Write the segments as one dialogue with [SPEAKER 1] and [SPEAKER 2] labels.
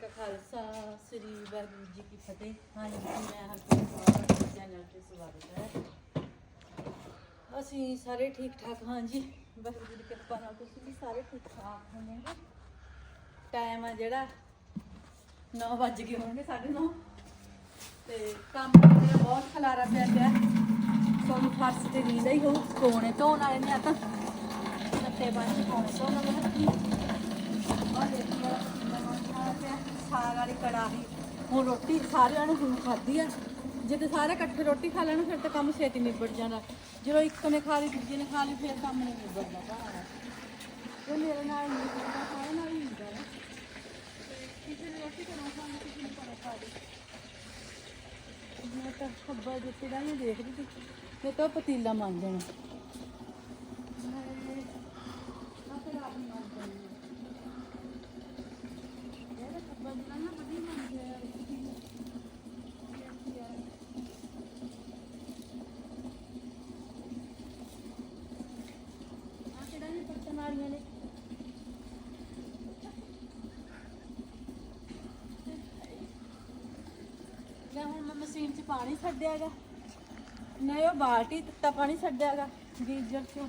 [SPEAKER 1] ਕਾ ਖਾਲਸਾ, ਸ੍ਰੀ ਵਾਹਿਗੁਰੂ ਜੀ ਕੀ ਫਤਿਹ। ਹਾਂਜੀ, ਮੈਂ ਹਰਪ੍ਰੀਤ ਕੌਰ ਚੈਨਲ ਤੇ ਸਵਾਗਤ ਹੈ। ਅਸੀਂ ਸਾਰੇ ਠੀਕ ਠਾਕ ਹਾਂ ਜੀ ਵਾਹਿਗੁਰੂ ਦੀ ਕਿਰਪਾ ਨਾਲ ਤੁਸੀਂ ਵੀ ਸਾਰੇ ਠੀਕ ਠਾਕ ਹੋਵੋਗੇ ਟਾਈਮ ਆ ਜਿਹੜਾ 9 ਵੱਜ ਗਏ ਹੋਣਗੇ 9:30 ਤੇ ਕੰਮ ਮੇਰਾ ਬਹੁਤ ਖਲਾਰਾ ਪਿਆ ਪਿਆ ਤੁਹਾਨੂੰ ਫਰਸ਼ ਤੇ ਨੀਂਦ ਹੀ ਹੋ ਕੋਣੇ ਧੋਣ ਵਾਲੇ ਨੇ ਆ ਤਾਂ ਸੱਤੇ ਬੰਦ ਕੋਣੇ ਧੋਣ ਵਾਲੇ ਔਰ ਦੇਖੋ। ਪਿਆ ਸਾਗ ਵਾਲੀ ਕੜਾਹੀ। ਹੁਣ ਰੋਟੀ ਸਾਰਿਆਂ ਨੇ ਹੁਣ ਖਾਧੀ ਆ। ਜੇ ਤੇ ਸਾਰੇ ਇਕੱਠੇ ਰੋਟੀ ਖਾ ਲੈਣ, ਫਿਰ ਤਾਂ ਕੰਮ ਛੇਤੀ ਨਿਬੜ ਜਾਣਾ ਜਦੋਂ ਇੱਕ ਨੇ ਖਾ ਲਈ, ਦੂਜੇ ਨੇ ਖਾ ਲਈ, ਫਿਰ ਕੰਮ ਨਹੀਂ ਨਿਬੜਦਾ ਭਾਣਾ ਉਹ ਮੇਰੇ ਨਾਲ ਨਹੀਂ ਕਰਦਾ ਸਾਰੇ ਨਾਲ ਹੀ ਹੁੰਦਾ ਹੈ ਕਿਸੇ ਨੇ ਰੋਟੀ ਕਰਨਾ ਖਾਣਾ, ਕਿਸੇ ਨੇ ਪਰ ਖਾ ਲਈ। ਮੈਂ ਤਾਂ ਖੱਬਾ ਜਿੱਤੇ ਦਾ ਨਹੀਂ ਦੇਖਦੀ ਸੀ। ਮੈਂ ਤਾਂ ਪਤੀਲਾ ਮੰਨ ਜਾਣਾ ਮੈਂ ਨਾ ਆਪ ਮੰਨ ਜਾਣੀ ਇਹਦਾ ਖੱਬਾ ਜਿਹੜਾ ਨਾ ਬੜੀ ਮੰਨ ਗਿਆ ਆ ਕਿਹੜਾ ਨਹੀਂ ਪਰਤਨ ਵਾਲੀਆਂ ਨੇ ਲੈ ਹੁਣ ਮੈਂ ਮਸ਼ੀਨ 'ਚ ਪਾਣੀ ਛੱਡਿਆਗਾ। ਨਹੀਂ, ਉਹ ਬਾਲਟੀ ਤੱਤਾ ਪਾਣੀ ਛੱਡਿਆਗਾ ਗੀਜ਼ਰ 'ਚੋਂ।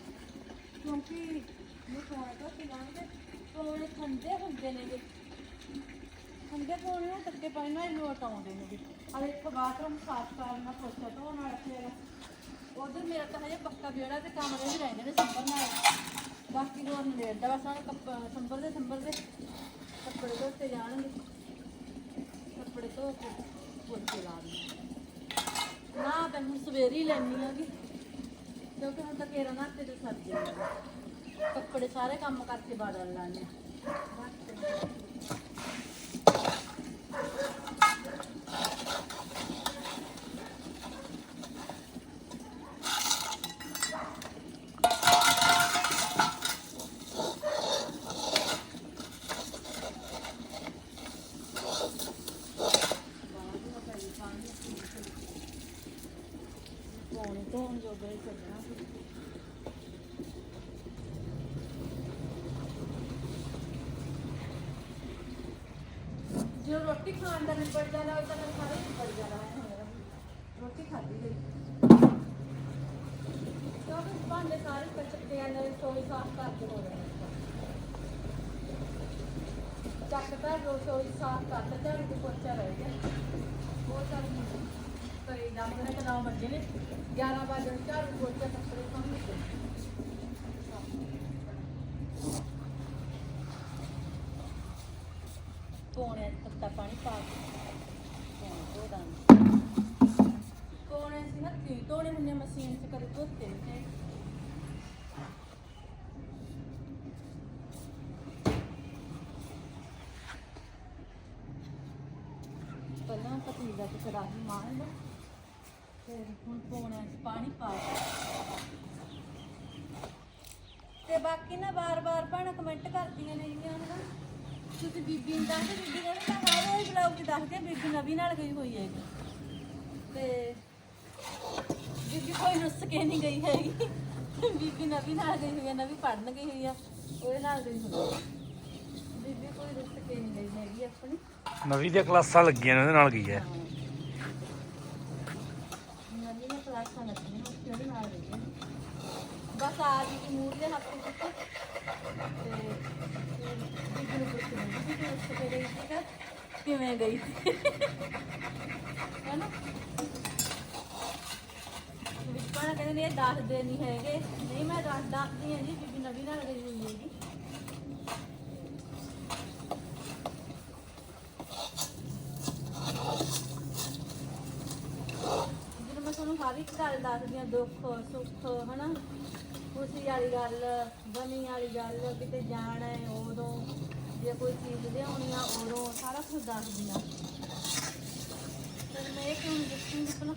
[SPEAKER 1] ਕਿਉਂਕਿ ਇਹ ਪਾਣੀ ਤੋਂ ਪਿਲਾਂਗੇ ਪੌਣੇ ਠੰਡੇ ਹੁੰਦੇ ਨੇਗੇ। ਠੰਡੇ ਪਾਣੀ ਨਾਲ ਤੱਤੇ ਪਾਣੀ ਨਾਲ ਲੋਟ ਆਉਂਦੇ ਨੇਗੇ ਆ ਦੇਖੋ, ਬਾਥਰੂਮ ਸਾਫ਼ ਕਰਨਾ ਪੋਚਾ ਧੋਣ ਵਾਲਾ ਫੇਰ ਉਧਰ ਮੇਰਾ ਤਾਂ ਹਜੇ ਪੱਕਾ ਵਿਹੜਾ ਤੇ ਕਮਰੇ ਵੀ ਰਹਿੰਦੇ ਨੇ ਸੰਭਰ ਨਾਲ। ਬਾਕੀ ਹੋਰ ਨਹੀਂ ਲੈਂਦਾ ਬਸ ਹੁਣ ਕੱਪ ਸੰਭਰ ਦੇ ਸੰਭਰ ਦੇ ਕੱਪੜੇ ਧੋਤੇ ਜਾਣਗੇ। ਕੱਪੜੇ ਧੋ ਕੇ ਪੋਚੇ ਲਾ ਦਿੰਦੇ ਨਾ ਤਾਂ ਹੁਣ ਸਵੇਰੇ ਹੀ ਲੈਣੀ ਹੈਗੀ ਕਿਉਂਕਿ ਹੁਣ ਤਾਂ ਕੇਰਾ ਨਾ ਤੇ ਸਰ ਜਾਏਗਾ ਕੱਪੜੇ ਸਾਰੇ ਕੰਮ ਕਰਕੇ ਬਾਦਲ ਲਾਣੇ ਪੌਣੇ ਧੋਣ ਜੋਗਾ ਹੀ ਕਰਨਾ ਸੀ ਜਦੋਂ ਰੋਟੀ ਖਾਣ ਦਾ ਨਿਬੜ ਜਾਣਾ ਉਹ ਤਾਂ ਮੈਂ ਸਾਰੇ ਨਿਬੜ ਜਾਣਾ ਹੈ ਰੋਟੀ ਖਾਧੀ ਗਈ। ਕਿਉਂਕਿ ਭਾਂਡੇ ਸਾਰੇ ਕੱਚੇ ਆ ਨੇ ਸੋਈ ਸਾਫ਼ ਕਰਕੇ ਹੋ ਰਹੇ ਚੱਕਦਾ ਰਸੋਈ ਸਾਫ਼ ਕਰਤਾ ਝਾੜੂ ਤੇ ਪੋਚਾ ਰਹਿ ਗਿਆ। ਉਹ ਚੱਲ ਕਈ ਦਮ ਨੇ ਤਾਂ 9 ਵਜੇ ਨੇ। 11 ਵਜੇ ਨੂੰ ਝਾੜੂ ਪੋਚਾ ਕੱਪੜੇ ਕੰਮ ਪੌਣੇ ਤੱਤਾ ਪਾਣੀ ਪਾ ਕੇ। ਪੌਣੇ ਧੋ ਦਾਂਗੇ ਪੌਣੇ ਸੀ ਨਾ ਤੀ ਧੋਣੇ ਹੁੰਦੇ ਮਸ਼ੀਨ 'ਚ ਕਦੇ ਧੋਤੇ ਨਹੀਂ ਪਹਿਲਾਂ ਪਤੀਲਾ ਤੇ ਕੜਾਹੀ ਮਾਰ ਲਓ ਫਿਰ ਹੁਣ ਪੌਣੇ 'ਚ ਪਾਣੀ ਪਾ ਤੇ ਬਾਕੀ ਨਾ ਬਾਰ-ਬਾਰ ਭੈਣਾਂ ਕਮੈਂਟ ਕਰਦੀਆਂ ਨੇ ਜਿਹੜੀਆਂ, ਹਨਾ। ਤੁਸੀਂ ਬੀਬੀ ਨੂੰ ਦੱਸਦੇ ਬੀਬੀ ਕਹਿੰਦੇ ਮੈਂ ਹਰ ਰੋਜ਼ ਬਲੌਗ 'ਚ ਦੱਸਦੀ ਹਾਂ, ਬੀਬੀ ਨਵੀਂ ਨਾਲ ਗਈ ਹੋਈ ਹੈਗੀ। ਤੇ ਬੀਬੀ ਕੋਈ ਰੁੱਸ ਕੇ ਨਹੀਂ ਗਈ ਹੈਗੀ। ਬੀਬੀ ਨਵੀਂ ਨਾਲ ਗਈ ਹੋਈ ਹੈ ਨਵੀਂ ਪੜਨ ਗਈ ਹੋਈ ਆ ਉਹਦੇ ਨਾਲ ਗਈ ਹੋਈ ਆ। ਬੀਬੀ ਕੋਈ ਰੁੱਸ ਕੇ ਨਹੀਂ ਗਈ ਹੈਗੀ ਆਪਣੀ।
[SPEAKER 2] ਨਵੀਂ ਦੀਆਂ ਕਲਾਸਾਂ ਲੱਗੀਆਂ ਨੇ ਉਹਦੇ ਨਾਲ ਗਈ ਹੈ।
[SPEAKER 1] ਨਵੀਂ ਨੇ ਕਲਾਸਾਂ ਲੱਗੀਆਂ ਉਸ ਉਹਦੇ ਨਾਲ ਗਈ ਹੈ? ਬਸ ਆ ਜੀ ਦੀ ਮੂਡ ਦੇ ਹੱਥ ਵਿੱਚ। ਤੇ ਬੀਬੀ ਨੂੰ ਪੁੱਛਣਾ ਬੀਬੀ ਤੂੰ ਰੁੱਸ ਕੇ ਕਿਵੇਂ ਗਈ ਸੀ? ਹੈਨਾ? ਵਿਪਣਾ ਕਹਿੰਦੇ ਨੇ ਇਹ ਦੱਸਦੇ ਨਹੀਂ ਹੈਗੇ। ਨਹੀਂ, ਮੈਂ ਦੱਸ ਦੱਸਦੀ ਹਾਂ ਜੀ ਬੀਬੀ ਨਵੀਂ ਨਾਲ ਗਈ ਹੋਈ ਹੈਗੀ। ਜਦੋਂ ਮੈਂ ਤੁਹਾਨੂੰ ਹਰ ਇੱਕ ਗੱਲ ਦੱਸਦੀ ਹਾਂ, ਦੁੱਖ, ਸੁੱਖ, ਹਨਾ? ਖੁਸ਼ੀ ਵਾਲੀ ਗੱਲ, ਬਣੀ ਵਾਲੀ ਗੱਲ, ਕਿਤੇ ਜਾਣਾ ਹੈ ਉਦੋਂ। ਜੇ ਕੋਈ ਚੀਜ਼ ਲਿਆਉਣੀ ਆ, ਉਦੋਂ ਸਾਰਾ ਕੁਝ ਦੱਸਦੀ ਆ ਤੇ ਮੈਂ ਇਹ ਕਿਉਂ ਦੱਸੂੰਗੀ? ਪਹਿਲਾਂ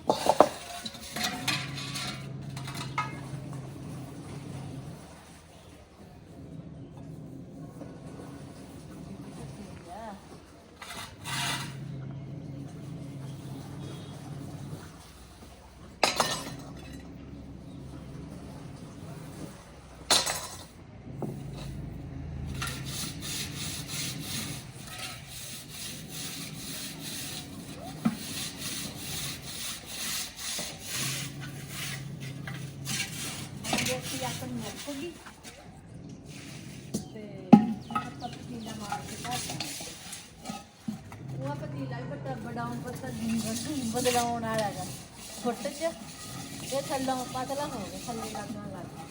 [SPEAKER 1] ਗਈ ਤੇ ਆਪਾਂ ਪਤੀਲਾ ਮਾਰ ਚ। ਇਹ ਥੱਲੋਂ ਪਤਲਾ ਹੋ ਗਿਆ ਥੱਲੇ ਲੱਗਣ ਲੱਗ ਗਿਆ।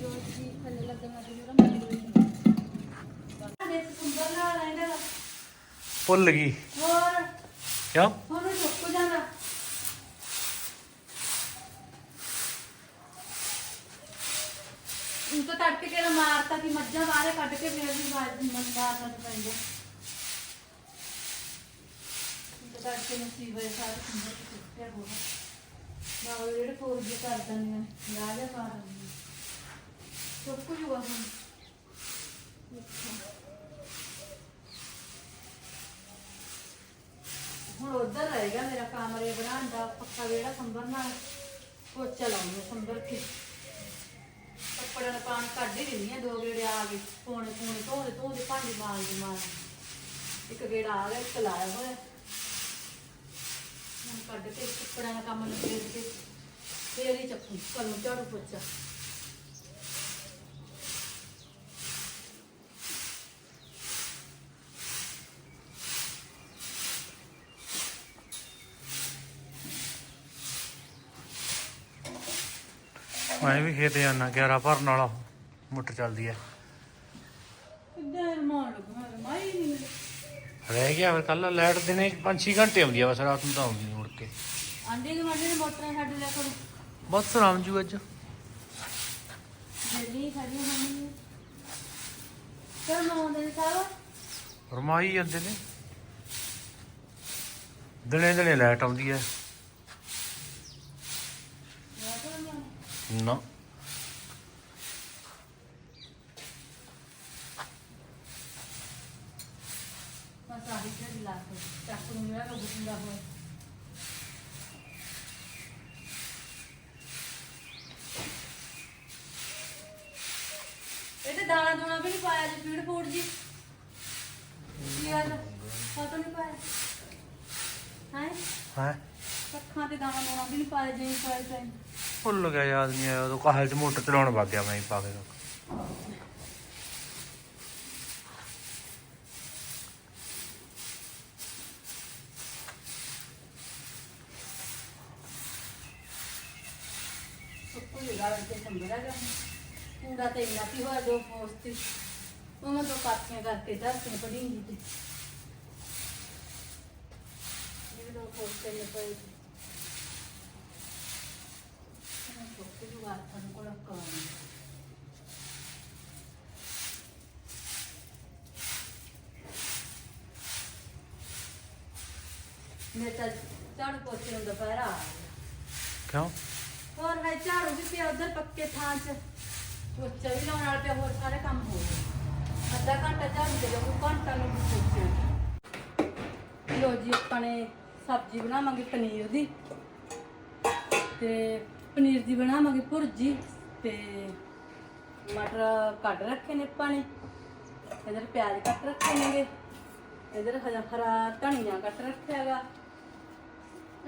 [SPEAKER 1] ਜੋ ਜੀ ਥੱਲੇ ਲੱਗਣ ਲੱਗ ਮੇਰਾ ਮਨ
[SPEAKER 2] ਭੁੱਲ ਗਈ।
[SPEAKER 1] ਹੋਰ?
[SPEAKER 2] ਕਿਉਂ?
[SPEAKER 1] ਉਹ ਤਾਂ ਤੜਕੇ ਕੇ ਮਾਰਤਾ ਕਿ ਮੱਝਾਂ ਬਾਹਰ ਕੱਢ ਕੇ ਫੇਰ ਵੀ ਬਾਜ ਮਾਰਨਾ ਪੈਂਦਾ ਉਹ ਤਾਂ ਤੜਕੇ ਨੂੰ ਸੀ ਸਾਰਾ ਸੁੰਦਰ ਕੁੱਤਿਆ ਹੋਣਾ ਨਾ ਉਹ ਜਿਹੜੇ ਫੋਰ ਕਰ ਦਿੰਦੇ ਆ ਰਾਜਾ ਪਾ ਦਿੰਦੇ ਚੁੱਕ ਜੂਗਾ ਹੁਣ। ਹੁਣ ਉਧਰ ਰਹੇਗਾ ਮੇਰਾ ਕਮਰੇ ਬਣਾਉਣ ਦਾ, ਪੱਕਾ ਵਿਹੜਾ ਸੰਭਰ ਨਾਲ। ਪੋਚਾ ਲਾਉਂਗੇ ਸੰਭਰ ਕੇ। ਕੱਪੜਿਆਂ ਦਾ ਪਾਣੀ ਕੱਢ ਹੀ ਦਿੰਦੀ ਆ, ਦੋ ਗੇੜੇ ਆ ਕੇ, ਪੌਣੇ ਪੌਣੇ ਧੋਦੇ ਧੋਦੇ ਭਾਂਡੇ ਮਾਲ ਦੀ ਮਾਰ ਇੱਕ ਗੇੜਾ ਆ ਗਿਆ, ਇੱਕ ਲਾਇਆ ਹੋਇਆ। ਹੁਣ ਕੱਢ ਕੇ ਕੱਪੜਿਆਂ ਦਾ ਕੰਮ ਨਿਬੇੜ ਕੇ ਫੇਰ ਹੀ ਚੱਕੂ ਕਦੋਂ ਝਾੜੂ ਪੋਚਾ
[SPEAKER 2] ਮੈਂ ਵੀ ਖੇਤ ਜਾਣਾ 11 ਭਰਨ ਵਾਲਾ ਮੋਟਰ ਚੱਲਦੀ ਹੈ
[SPEAKER 1] ਨਹੀਂ
[SPEAKER 2] ਰਹਿ ਗਿਆ ਫਿਰ ਕੱਲ ਲਾਈਟ ਦਿਨੇ 5-6 ਘੰਟੇ ਆਉਂਦੀ ਆ ਬਸ ਰਾਤ ਨੂੰ ਤਾਂ ਆਉਂਦੀ ਨੀ ਮੁੜ ਕੇ।
[SPEAKER 1] ਆਂਡੇ ਦੇ ਮਾਡੇ ਨੇ ਮੋਟਰਾਂ ਸਾਡੇ ਲੈ ਕੋਲ
[SPEAKER 2] ਬਸ ਰਾਮ ਜੂ ਅੱਜ।
[SPEAKER 1] ਜੱਲੀ ਖੜੀ ਹੋਣੀ ਚਲ ਨੌਂਦੇ ਸਾਹਿਬ
[SPEAKER 2] ਰਮਾਈ ਜਾਂਦੇ ਨੇ। ਦਿਨੇ ਦਿਨੇ ਲਾਈਟ ਆਉਂਦੀ ਹੈ ਨਾ
[SPEAKER 1] ਬਸ ਆਹੀ ਤੇ ਲਾ ਕੇ ਇਹ ਤੇ ਦਾਣਾ ਦੂਣਾ ਵੀ ਨਹੀਂ ਪਾਇਆ ਜੀ ਫੀਡ ਫੂਡ ਜੀ। ਕੀ ਗੱਲ ਪਤਾ ਨਹੀਂ ਪਾਇਆ। ਹੈ?
[SPEAKER 2] ਹੈ?
[SPEAKER 1] ਅੱਖਾਂ ਤੇ ਦਾਣਾ ਦੂਣਾ ਵੀ ਨਹੀਂ ਪਾਇਆ ਜੀ ਪਾਇਆ
[SPEAKER 2] ਭੁੱਲ ਗਿਆ ਯਾਦ ਨਹੀਂ ਆਇਆ ਉਦੋਂ। ਕਾਹਲ ਚ ਮੋਟਰ ਚਲਾਉਣ ਵਗ ਗਿਆ ਮੈਂ ਹੀ ਪਾ ਕੇ।
[SPEAKER 1] ਸੁੱਕੂ ਹੀ ਤੇ ਸੰਭਰਾ ਜਾ ਕੂੜਾ ਤੇ ਇੰਨਾ ਕੀ ਹੋਇਆ ਜੋ ਪੋਸਤੀ ਉਹਨਾਂ ਤੋਂ ਪਾਤੀਆਂ ਕਰਕੇ ਧਰਤੀਆਂ ਪੜੀਂਗੀ ਤੇ। ਜਿਹੜੇ ਦੋ ਪੋਸਤੇ ਨੇ ਪਏ ਉਹਨਾਂ ਸੁੱਕੂ ਹੀ ਗਾਲ ਕੋਲ ਕਰਾਂਗੇ ਮੈਂ ਤਾਂ ਝਾੜੂ ਪੋਚੇ ਨੂੰ ਦੁਪਹਿਰਾ ਆ ਗਿਆ
[SPEAKER 2] ਕਿਉਂ?
[SPEAKER 1] ਹੋਰ ਹੈ ਝਾੜੂ ਵੀ ਪਿਆ ਉਧਰ ਪੱਕੇ ਥਾਂ 'ਚ। ਪੋਚਾ ਵੀ ਲਾਉਣ ਵਾਲਾ ਪਿਆ, ਹੋਰ ਸਾਰੇ ਕੰਮ ਹੋ ਗਏ। ਅੱਧਾ ਘੰਟਾ ਝਾੜੂ ਦੇ ਜਾਊ ਘੰਟਾ ਨੂੰ ਪੋਚੇ ਲੋ ਜੀ, ਆਪਾਂ ਨੇ ਸਬਜ਼ੀ ਬਣਾਵਾਂਗੇ ਪਨੀਰ ਦੀ। ਤੇ ਪਨੀਰ ਦੀ ਬਣਾਵਾਂਗੇ ਭੁਰਜੀ ਤੇ ਮਟਰ ਕੱਟ ਰੱਖੇ ਨੇ ਪਾਣੀ ਇਧਰ ਪਿਆਜ਼ ਕੱਟ ਰੱਖੇ ਨੇਗੇ। ਇਧਰ ਹਰਾ ਹਰਾ ਧਨੀਆ ਕੱਟ ਰੱਖਿਆ ਹੈਗਾ।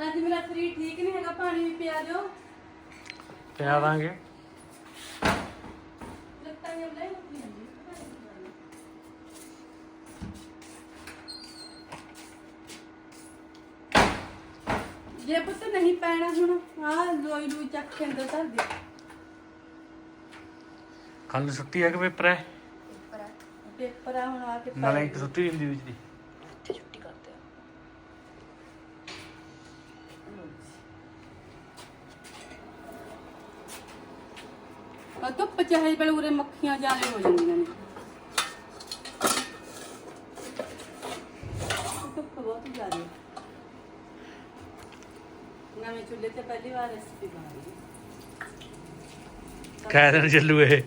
[SPEAKER 1] ਅੱਜ ਮੇਰਾ ਸਰੀਰ ਠੀਕ ਨਹੀਂ ਹੈਗਾ, ਪਾਣੀ ਵੀ ਪਿਆ ਦਿਓ।
[SPEAKER 2] ਪਿਆ ਦਾਂਗੇ।
[SPEAKER 1] ਲੈ ਜੇ ਪੁੱਤ ਨਹੀਂ ਪੈਣਾ ਹੁਣ ਆ ਲੋਈ ਲੋਈ ਚੱਕ ਕੇ ਅੰਦਰ ਧਰ ਦੇ।
[SPEAKER 2] ਕੱਲ ਛੁੱਟੀ ਹੈ ਕਿ ਪੇਪਰ ਹੈ?
[SPEAKER 1] ਪੇਪਰ ਆ ਹੁਣ ਆ ਕੇ
[SPEAKER 2] ਨਾਲੇ ਇੱਕ ਛੁੱਟੀ ਹੁੰਦੀ ਵਿੱਚ ਦੀ
[SPEAKER 1] ਛੁੱਟੀ ਕਰਦੇ ਆ ਚਾਹੇ ਬਲ ਉਰੇ ਮੱਖੀਆਂ ਜਾਲੇ ਹੋ ਜਾਂਦੀਆਂ ਨੇ। ਧੁੱਪ ਬਹੁਤ ਜ਼ਿਆਦਾ ਹੈ ਨਵੇਂ ਚੁੱਲ੍ਹੇ ਤੇ ਪਹਿਲੀ ਵਾਰ ਰੈਸਪੀ ਬਣਾ ਰਹੀ
[SPEAKER 2] ਕਹਿ ਦੇਣ ਚੱਲੂ ਇਹ।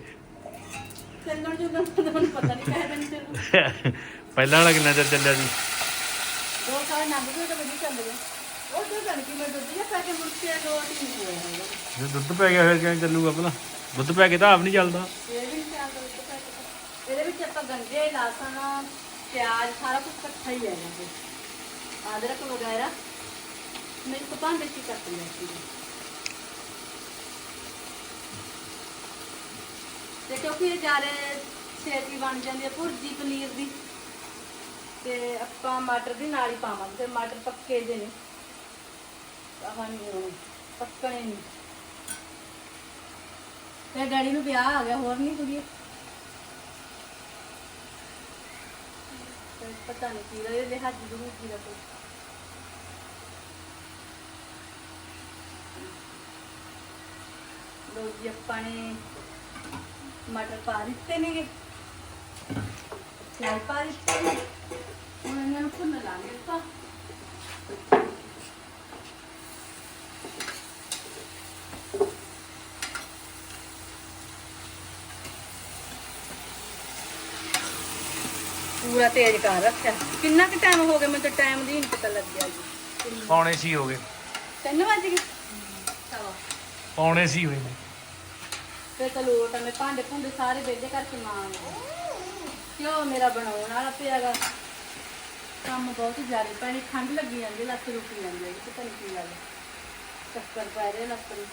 [SPEAKER 1] ਚੱਲਣ ਜੁਗਣ ਦਾ ਤੁਹਾਨੂੰ ਪਤਾ ਨਹੀਂ ਕਹਿ ਦਿਨ ਚੱਲੂ।
[SPEAKER 2] ਪਹਿਲਾਂ ਵਾਲਾ ਕਿੰਨਾ ਚਿਰ ਚੱਲਿਆ ਸੀ?
[SPEAKER 1] ਦੋ ਸਾਲ ਲੰਘ ਗਏ ਤਾਂ ਵਧੀਆ ਚੱਲ ਗਿਆ ਉਹ ਜੋ ਜਾਣ ਕਿ ਮੈਂ ਦੁੱਧ ਜਿਹਾ ਪਾ ਕੇ ਹੀ ਨਹੀਂ ਹੋਇਆ
[SPEAKER 2] ਜੇ ਦੁੱਧ ਪੈ ਗਿਆ ਫਿਰ ਕਿਵੇਂ ਚੱਲੂਗਾ ਭਲਾ? ਦੁੱਧ ਪੈ ਕੇ ਤਾਂ ਆਪ ਨਹੀਂ ਚੱਲਦਾ।
[SPEAKER 1] ਇਹ ਵੀ ਸਿਆਲ ਦਾ ਦੁੱਧ ਪਾ ਕੇ ਇਹਦੇ ਵਿੱਚ ਆਪਾਂ ਗੰਡੇ ਲਸਣ, ਪਿਆਜ਼, ਸਾਰਾ ਕੁਝ ਇਕੱਠਾ ਹੀ ਹੈ ਇਹਦੇ ਵਿੱਚ ਅਦਰਕ ਵਗੈਰਾ। ਮੈਂ ਇੱਕ ਭਾਂਡੇ 'ਚ ਹੀ ਕੱਟ ਸੀ। ਤੇ ਕਿਉਂਕਿ ਇਹ ਜਾਰੇ ਛੇਤੀ ਬਣ ਜਾਂਦੀ ਹੈ ਭੁਰਜੀ ਪਨੀਰ ਦੀ। ਤੇ ਆਪਾਂ ਮਟਰ ਦੀ ਨਾਲ ਹੀ ਪਾਵਾਂਗੇ। ਤੇ ਮਟਰ ਪੱਕੇ ਜੇ ਨੇ। ਆਹਾਂ ਨਹੀਂ ਪੱਕਣੇ ਨਹੀਂ। ਤੇ ਡੈਡੀ ਨੂੰ ਵਿਆਹ ਆ ਗਿਆ, ਹੋਰ ਨਹੀਂ ਕੁੜੀ। ਪਤਾ ਨਹੀਂ ਕੀ ਰਹੇ ਦੇ ਹੱਥ ਜ਼ਰੂਰ ਕੀ ਰੱਖੋ ਲੋ ਜੀ, ਆਪਾਂ ਨੇ ਮਟਰ ਪਾ ਦਿੱਤੇ ਨੇਗੇ। ਚਾਹ ਪਾ ਦਿੱਤੇ। ਨੇ ਹੁਣ ਇਹਨਾਂ ਨੂੰ ਭੁੰਨ ਲਾਂਗੇ ਆਪਾਂ। ਪੂਰਾ ਤੇਜ਼ ਕਰ ਰੱਖਿਆ। ਕਿੰਨਾ ਕੁ ਟਾਈਮ ਹੋ ਗਿਆ ਮੈਨੂੰ ਤਾਂ ਟਾਈਮ ਦੀ ਨਹੀਂ ਪਤਾ ਲੱਗਿਆ ਜੀ।
[SPEAKER 2] ਪੌਣੇ ਸੀ ਹੋ ਗਏ।
[SPEAKER 1] 3 ਵਜ ਗਏ? ਚਲੋ।
[SPEAKER 2] ਪੌਣੇ ਸੀ ਹੋਏ ਨੇ।
[SPEAKER 1] ਤੇ ਤਾਂ ਲੋਟ ਆ ਮੈਂ ਭਾਂਡੇ ਭੁੰਡੇ ਸਾਰੇ ਵਿਹਲੇ ਕਰਕੇ ਮਾਂ ਕਿਉਂ ਮੇਰਾ ਬਣਾਉਣ ਵਾਲਾ ਪਿਆਗਾ ਕੰਮ ਬਹੁਤ ਜ਼ਿਆਦਾ ਪੈਣੀ ਠੰਡ ਲੱਗੀ ਜਾਂਦੀ ਲੱਤ ਰੁਕੀ ਜਾਂਦੀ ਹੈ ਪਤਾ ਨਹੀਂ ਕੀ ਗੱਲ। ਚੱਕਰ ਪੈ ਰਹੇ ਲੱਤ ਨੂੰ।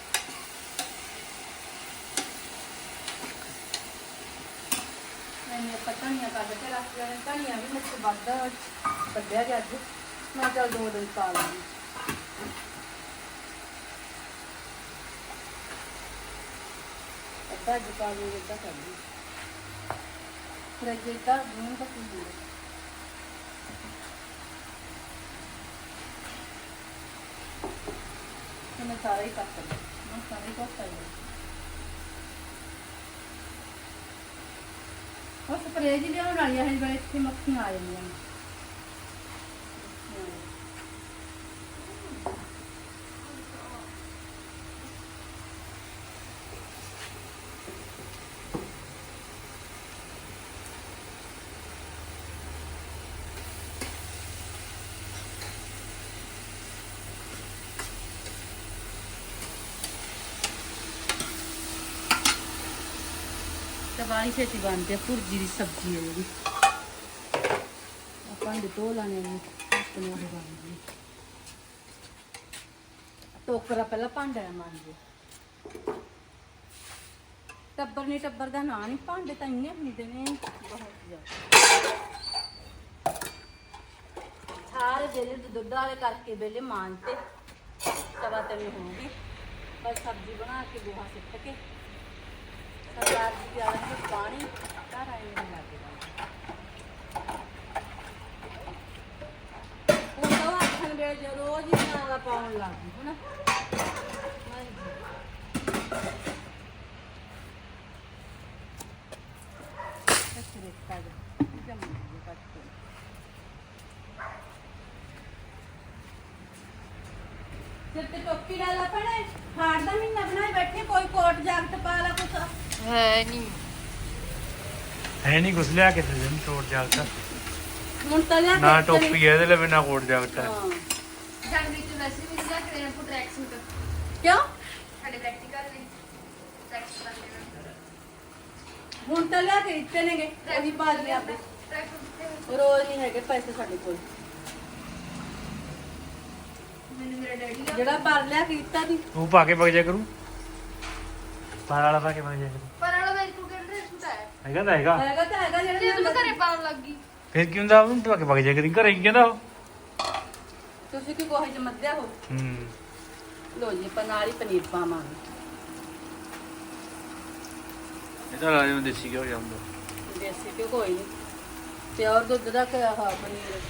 [SPEAKER 1] ਮੈਨੇ ਪਤਾ ਨਹੀਂ ਕੱਢ ਕੇ ਰੱਖ ਲਿਆ ਧਨੀਆ ਵੀ ਮੁੱਕ ਵੱਧ ਕੱਢਿਆ ਗਿਆ ਅੱਜ ਮੈਂ ਚੱਲ ਦੋ ਦਿਨ ਪਾ ਲਾਂਗੀ ਅੱਧਾ ਅੱਜ ਪਾ ਲੂੰਗੀ ਅੱਧਾ ਕਰ ਲੂੰਗੀ ਫਿਰ ਅੱਗੇ ਤਾਂ ਦੂਨ ਤੱਕ ਨਹੀਂ ਹੋਊਗਾ ਤੇ ਮੈਂ ਸਾਰਾ ਹੀ ਕੱਟ ਲਿਆ ਮੈਂ ਸਾਰਾ ਹੀ ਕੱਟ ਲਿਆ ਉਹ ਸਪਰੇਅ ਜੀ ਲਿਆਉਣ ਵਾਲੀ ਹੈ ਬੜੇ ਇੱਥੇ ਮੱਖੀਆਂ ਆ ਜਾਂਦੀਆਂ। ਨੇ ਤੇ ਛੇਤੀ ਬਣਦੀ ਆ, ਭੁਰਜੀ ਦੀ ਸਬਜ਼ੀ ਹੈ ਜਿਹੜੀ। ਆਪਾਂ ਦੇ ਧੋ ਲਾਣੇ ਨੇ ਆਪਣੇ ਉਹ ਬਣਦੀ ਟੋਕਰਾ ਪਹਿਲਾਂ ਭਾਂਡਾ ਮਾਂਜੇ ਟੱਬਰ ਨਹੀਂ ਟੱਬਰ ਦਾ ਨਾਂ ਨਹੀਂ ਭਾਂਡੇ ਤਾਂ ਇੰਨੇ ਹੁੰਦੇ ਨੇ ਬਹੁਤ ਜ਼ਿਆਦਾ। ਸਾਰੇ ਵੇਲੇ ਦੁੱਧ ਵਾਲੇ ਕਰਕੇ ਵੇਲੇ ਮਾਂਜਤੇ। ਸਵਾ ਤਿੰਨ ਹੋਣਗੇ। ਬਸ ਸਬਜ਼ੀ ਬਣਾ ਕੇ ਗੋਹਾ ਸਿੱਟ ਕੇ। ਸਰਦਾਰ ਜੀ ਪਿਆਰ ਨੂੰ ਪਾਣੀ ਘਰ ਆਏ ਨਹੀਂ ਲੱਗਦਾ ਉਹ ਤਾਂ ਆਖਣ ਵੇ ਜੇ ਰੋਜ਼ ਹੀ ਨਾਲ ਪਾਉਣ ਲੱਗ ਗਈ ਹਨਾ ਕੱਚਰੇ ਕੱਢ ਕੱਟ ਕੇ ਸਿਰ ਤੇ ਟੋਪੀ ਲਾ ਲਾ ਪੜੇ ਹਾੜ ਦਾ ਮਹੀਨਾ ਬਣਾਏ ਬੈਠੇ, ਕੋਈ ਕੋਟ, ਜਾਕਟ ਪਾ ਲਾ ਕੁਛ।
[SPEAKER 3] ਹੈ ਨਹੀਂ।
[SPEAKER 2] ਹੈ ਨਹੀਂ ਕੁਛ ਲਿਆ ਕੇ ਦੇ ਦੇਣ ਛੋੜ ਜਾਗਤਾ।
[SPEAKER 1] ਹੁਣ ਤਾਂ ਲਿਆ
[SPEAKER 2] ਨਾ
[SPEAKER 1] ਕੇ
[SPEAKER 2] ਟੋਪੀ ਹੈ ਇਹਦੇ ਲਈ ਬਿਨਾ ਕੋਟ ਜਾਗਤਾ।
[SPEAKER 1] ਹਾਂ।
[SPEAKER 3] ਜਨਵਰੀ ਚ ਵੈਸੇ ਵੀ ਜਾ ਕੇ ਰੇਨਕੋਟ ਟਰੈਕ ਸੂਟ
[SPEAKER 1] ਕਿਉਂ?
[SPEAKER 3] ਸਾਡੇ ਪ੍ਰੈਕਟੀਕਲ ਲਈ। ਟਰੈਕ ਸੂਟ ਲੈਣਾ
[SPEAKER 1] ਹੁਣ ਤਾਂ ਲਿਆ ਕੇ ਦਿੱਤੇ ਨੇਗੇ ਉਹੀ ਪਾ ਲਈ ਆਪੇ
[SPEAKER 3] ਟਰੈਕ ਸੂਟ
[SPEAKER 1] ਰੋਜ਼ ਨਹੀਂ ਹੈਗੇ ਪੈਸੇ ਸਾਡੇ ਕੋਲ।
[SPEAKER 3] ਮੈਨੂੰ ਮੇਰੇ ਡੈਡੀ
[SPEAKER 1] ਜਿਹੜਾ ਪਰ ਲਿਆ ਕੇ ਦਿੱਤਾ ਦੀ
[SPEAKER 2] ਤੂੰ ਪਾ ਕੇ ਵਗ ਜਾ ਕਰੂ। ਪਾਰ ਵਾਲਾ ਪਾ ਕੇ ਵਗ ਜਾ ਕਰੂ
[SPEAKER 3] ਪਰ ਵਾਲਾ ਮੇਰੇ ਕੋਲ ਕਿਹੜਾ ਸੂਟ ਆਇਆ
[SPEAKER 2] ਹੈਗਾ ਤਾਂ ਹੈਗਾ।
[SPEAKER 1] ਹੈਗਾ ਤਾਂ ਹੈਗਾ
[SPEAKER 3] ਤੇ
[SPEAKER 1] ਜਿਹੜਾ
[SPEAKER 3] ਮੈਂ ਘਰੇ ਪਾਉਣ ਲੱਗ ਗਈ।
[SPEAKER 2] ਫਿਰ ਕੀ ਹੁੰਦਾ? ਉਹਨੂੰ ਪਾ ਕੇ ਵਗ ਜਾ ਕਰੀ ਘਰੇ ਕੀ ਕਹਿੰਦਾ ਉਹ।
[SPEAKER 1] ਤੁਸੀਂ ਕੀ ਕੋਹੇ ਚ ਮੱਧਿਆ ਹੋ?
[SPEAKER 2] ਹੂੰ।
[SPEAKER 1] ਲੋ ਜੀ ਆਪਾਂ ਨਾਲ ਹੀ ਪਨੀਰ ਪਾਵਾਂਗੇ।
[SPEAKER 2] ਇਹਦਾ ਰਾਜਮ ਦੇਸੀ ਘਿਓ ਜਾਂਦਾ
[SPEAKER 1] ਦੇਸੀ ਕਿਉਂ ਕੋਈ ਨਹੀਂ। ਪਿਓਰ ਦੁੱਧ ਦਾ ਕਿ ਆਹ ਪਨੀਰ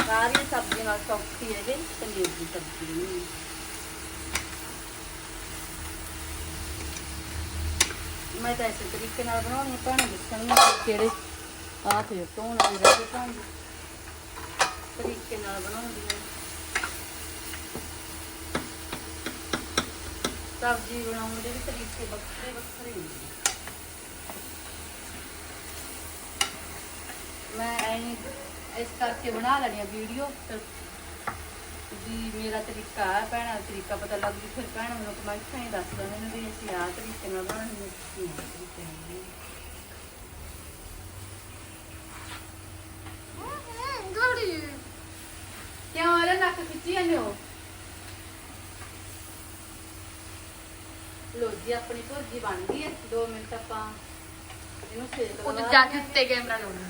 [SPEAKER 1] ਸਾਰੀ ਸਬਜ਼ੀ ਨਾਲ ਸੌਖੀ ਹੈ ਜੀ, ਪਨੀਰ ਦੀ ਸਬਜ਼ੀ ਨਹੀਂ ਮੈਂ ਤਾਂ ਇਸੇ ਤਰੀਕੇ ਨਾਲ ਬਣਾਉਣੀ ਪਾਣੀ ਦੱਸਣੀ ਕਿਹੜੇ ਆਹ ਤੇ ਧੋਣ ਵਾਲੀ ਰਹਿ ਗਈ ਤਰੀਕੇ ਨਾਲ ਬਣਾਉਂਦੀ ਹਾਂ ਸਬਜ਼ੀ ਬਣਾਉਣ ਦੇ ਵੀ ਤਰੀਕੇ ਵੱਖਰੇ ਵੱਖਰੇ ਹੁੰਦੇ ਮੈਂ ਐਂ ਇਸ ਕਰਕੇ ਬਣਾ ਲੈਣੀ ਆ ਵੀਡੀਓ ਵੀ ਮੇਰਾ ਤਰੀਕਾ ਹੈ ਭੈਣਾਂ ਦਾ ਤਰੀਕਾ ਪਤਾ ਲੱਗ ਜੂ, ਫਿਰ ਭੈਣ ਮੈਨੂੰ ਕਮੈਂਟ 'ਚ ਦੱਸ ਦੇਣ ਵੀ ਅਸੀਂ ਆਹ ਤਰੀਕੇ ਨਾਲ ਬਣਾਉਣੀ
[SPEAKER 3] ਗੋੜੀ
[SPEAKER 1] ਕਿਉਂ ਇਹਦਾ ਨੱਕ ਖਿੱਚੀ ਜਾਂਦੇ ਹੋ? ਲੋ ਜੀ, ਆਪਣੀ ਭੁਰਜੀ ਬਣ ਗਈ ਹੈ 2 ਮਿੰਟ ਆਪਾਂ ਇਹਨੂੰ ਸੇਕ
[SPEAKER 3] ਉੱਤੇ
[SPEAKER 1] ਲਵਾ
[SPEAKER 3] ਜਾ ਕੇ ਉੱਤੇ ਕੈਮਰਾ ਲਾਉਣਾ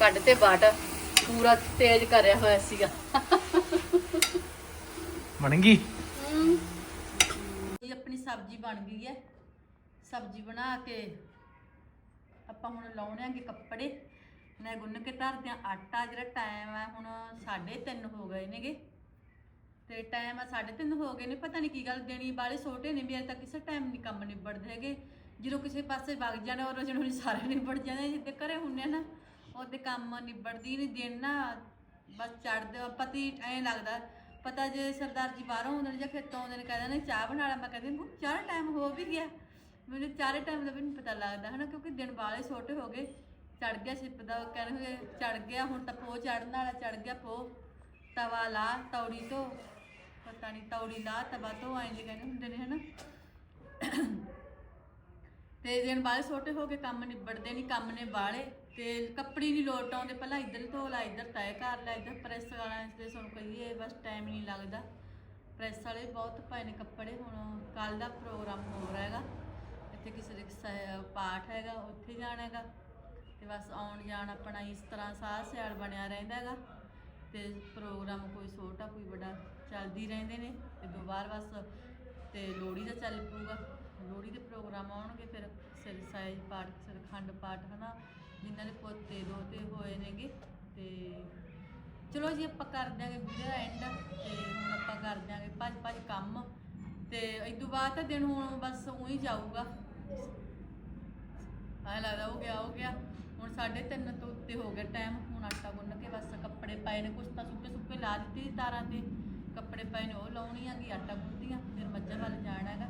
[SPEAKER 1] ਕੱਢ ਤੇ ਬਾਟ ਪੂਰਾ ਤੇਜ਼ ਕਰਿਆ ਹੋਇਆ ਸੀਗਾ।
[SPEAKER 2] ਬਣ ਗਈ?
[SPEAKER 1] ਇਹ ਆਪਣੀ ਸਬਜ਼ੀ ਬਣ ਗਈ ਹੈ। ਸਬਜ਼ੀ ਬਣਾ ਕੇ ਆਪਾਂ ਹੁਣ ਲਾਉਣੇ ਆਂਗੇ ਕੱਪੜੇ। ਮੈਂ ਗੁੰਨ ਕੇ ਧਰਦੇ ਆ ਆਟਾ ਜਿਹੜਾ ਟਾਈਮ ਹੈ ਹੁਣ 3:30 ਹੋ ਗਏ ਨੇਗੇ। ਤੇ ਟਾਈਮ ਆ 3:30 ਹੋ ਗਏ ਨੇ। ਪਤਾ ਨਹੀਂ ਕੀ ਗੱਲ ਦੇਣੀ ਵਾਲੇ ਛੋਟੇ ਨੇ ਵੀ ਅਜੇ ਤੱਕ ਕਿਸੇ ਟਾਈਮ ਨਹੀਂ ਕੰਮ ਨਿਬੜਦੇ ਹੈਗੇ। ਜਦੋਂ ਕਿਸੇ ਪਾਸੇ ਵਗ ਜਾਣਾ ਔਰ ਜਦੋਂ ਸਾਰੇ ਨਿਬੜ ਜਾਂਦੇ ਜਿੱਦੇ ਘਰੇ ਹੁੰਨੇ ਆ ਨਾ। ਉਹਦੇ ਕੰਮ ਨਿਬੜਦੀ ਨਹੀਂ ਦਿਨ ਨਾ ਬਸ ਚੜਦੇ ਪਤੀ ਐਂ ਲੱਗਦਾ, ਪਤਾ ਜੇ ਸਰਦਾਰ ਜੀ ਬਾਹਰੋਂ ਆਉਂਦੇ ਨੇ ਜਾਂ ਖੇਤੋਂ ਆਉਂਦੇ ਨੇ, ਕਹਿੰਦੇ ਨੇ ਚਾਹ ਬਣਾ ਲਾ। ਮੈਂ ਕਹਿੰਦੀ ਨੂੰ ਚਾਹ ਟਾਈਮ ਹੋ ਵੀ ਗਿਆ। ਮੈਨੂੰ ਚਾਰੇ ਟਾਈਮ ਦਾ ਵੀ ਨਹੀਂ ਪਤਾ ਲੱਗਦਾ, ਹਨਾ? ਕਿਉਂਕਿ ਦਿਨ ਵਾਲੇ ਛੋਟੇ ਹੋ ਗਏ ਚੜ ਗਿਆ ਸ਼ਿਪ ਦਾ ਕਹਿੰਦੇ ਚੜ ਗਿਆ, ਹੁਣ ਤਾਂ ਪੋ ਚੜਨ ਵਾਲਾ ਚੜ ਗਿਆ ਪੋ ਤਵਾ ਲਾ, ਤੌੜੀ ਤੋਂ ਪਤਾ ਨਹੀਂ ਤੌੜੀ ਲਾ, ਤਵਾ ਤੋਂ ਆਏ ਜੇ ਕਹਿੰਦੇ ਹੁੰਦੇ ਨੇ, ਹਨਾ? ਤੇ ਦਿਨ ਵਾਲੇ ਛੋਟੇ ਹੋ ਕੇ ਕੰਮ ਨਿਬੜਦੇ ਨਹੀਂ ਕੰਮ ਨੇ ਵਾਲੇ ਤੇ ਕੱਪੜੀ ਨਹੀਂ ਲੋਟ ਆਉਂਦੇ, ਪਹਿਲਾਂ ਇੱਧਰ ਧੋ ਲਾ, ਇੱਧਰ ਤੈਅ ਕਰ ਲੈ, ਇੱਧਰ ਪ੍ਰੈਸ ਵਾਲਾ ਤੇ ਸਾਨੂੰ ਕਹੀਏ, ਬਸ ਟਾਈਮ ਨਹੀਂ ਲੱਗਦਾ। ਪ੍ਰੈਸ ਵਾਲੇ ਬਹੁਤ ਪਏ ਨੇ ਕੱਪੜੇ ਹੁਣ ਕੱਲ ਦਾ ਪ੍ਰੋਗਰਾਮ ਹੋ ਰਿਹਾ ਹੈਗਾ। ਇੱਥੇ ਕਿਸੇ ਦੇ ਪਾਠ ਹੈਗਾ, ਉੱਥੇ ਜਾਣਾ ਹੈਗਾ। ਤੇ ਬਸ ਆਉਣ ਜਾਣ ਆਪਣਾ ਇਸ ਤਰ੍ਹਾਂ ਸਾਹ ਸਿਆਲ ਬਣਿਆ ਰਹਿੰਦਾ ਹੈਗਾ। ਤੇ ਪ੍ਰੋਗਰਾਮ ਕੋਈ ਛੋਟਾ, ਕੋਈ ਵੱਡਾ ਚੱਲਦੀ ਰਹਿੰਦੇ ਨੇ। ਤੇ ਦੁਬਾਰ ਬਸ ਤੇ ਲੋਹੜੀ ਦਾ ਚੱਲ ਪਊਗਾ। ਲੋਹੜੀ ਦੇ ਪ੍ਰੋਗਰਾਮ ਆਉਣਗੇ ਫਿਰ ਸਿਰ ਸਾਈ ਪਾਠ ਸਿਰ ਖੰਡ ਪਾਠ, ਹਨਾ? ਜਿਨ੍ਹਾਂ ਦੇ ਪੋਤੇ ਦੋਤੇ ਹੋਏ ਨੇਗੇ, ਤੇ ਚਲੋ ਜੀ ਆਪਾਂ ਕਰ ਦਿਆਂਗੇ ਵੀਡੀਓ ਐਂਡ ਤੇ ਹੁਣ ਆਪਾਂ ਕਰ ਦਿਆਂਗੇ ਭੱਜ ਭੱਜ ਕੰਮ। ਤੇ ਇਸ ਤੋਂ ਬਾਅਦ ਤਾਂ ਦਿਨ ਹੁਣ ਬਸ ਉਹੀ ਜਾਊਗਾ। ਐ ਲੱਗਦਾ ਹੋ ਗਿਆ ਹੋ ਗਿਆ। ਹੁਣ 3:30 ਤੋਂ ਉੱਤੇ ਹੋ ਗਿਆ ਟਾਈਮ ਹੁਣ ਆਟਾ ਗੁੰਨ ਕੇ ਬਸ ਕੱਪੜੇ ਪਾਏ ਨੇ, ਕੁਛ ਤਾਂ ਸੁੱਕੇ ਸੁੱਕੇ ਲਾ ਦਿੱਤੇ ਸੀ ਤਾਰਾਂ ਤੇ। ਕੱਪੜੇ ਪਾਏ ਨੇ, ਉਹ ਲਾਉਣੀਆਂ ਕਿ ਆਟਾ ਗੁੰਨਦੀਆਂ, ਫਿਰ ਮੱਝਾਂ ਵੱਲ ਜਾਣਾ ਹੈਗਾ।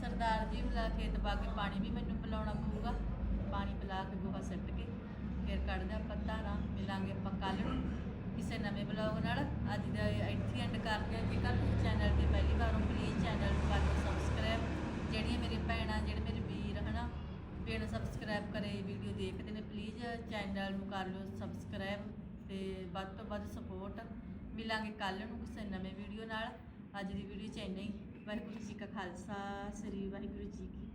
[SPEAKER 1] ਸਰਦਾਰ ਜੀ ਮਿਲਾ ਖੇਤ ਪਾ ਕੇ ਪਾਣੀ ਵੀ ਮੈਨੂੰ ਪਿਲਾਉਣਾ ਪਊਗਾ। ਪਾਣੀ ਪਿਲਾ ਕੇ ਗੋਹਾ ਸੱਟ ਕੇ ਫਿਰ ਕੱਢਦੇ ਆਪਾਂ ਧਾਰਾਂ ਮਿਲਾਂਗੇ ਆਪਾਂ ਕੱਲ੍ਹ ਨੂੰ ਕਿਸੇ ਨਵੇਂ ਬਲੌਗ ਨਾਲ। ਅੱਜ ਦਾ ਇੱਥੇ ਐਂਡ ਕਰਦੇ ਹਾਂ। ਜੇਕਰ ਤੁਸੀਂ ਚੈਨਲ ਤੇ ਪਹਿਲੀ ਵਾਰ ਹੋ ਪਲੀਜ਼ ਚੈਨਲ ਨੂੰ ਕਰ ਲਓ ਸਬਸਕ੍ਰਾਈਬ ਜਿਹੜੀਆਂ ਮੇਰੀਆਂ ਭੈਣਾਂ, ਜਿਹੜੇ ਮੇਰੇ ਵੀਰ ਹਨਾ ਬਿਨ ਸਬਸਕ੍ਰਾਈਬ ਕਰੇ ਵੀਡੀਓ ਦੇਖਦੇ ਨੇ ਪਲੀਜ਼ ਚੈਨਲ ਨੂੰ ਕਰ ਲਓ ਸਬਸਕ੍ਰਾਈਬ ਤੇ ਵੱਧ ਤੋਂ ਵੱਧ ਸਪੋਰਟ ਮਿਲਾਂਗੇ ਕੱਲ ਨੂੰ ਕਿਸੇ ਨਵੇਂ ਵੀਡੀਓ ਨਾਲ। ਅੱਜ ਦੀ ਵੀਡੀਓ ਚ ਇੰਨਾ ਹੀ। ਵਾਹਿਗੁਰੂ ਜੀ ਕਾ ਖਾਲਸਾ, ਸ੍ਰੀ ਵਾਹਿਗੁਰੂ ਜੀ ਕੀ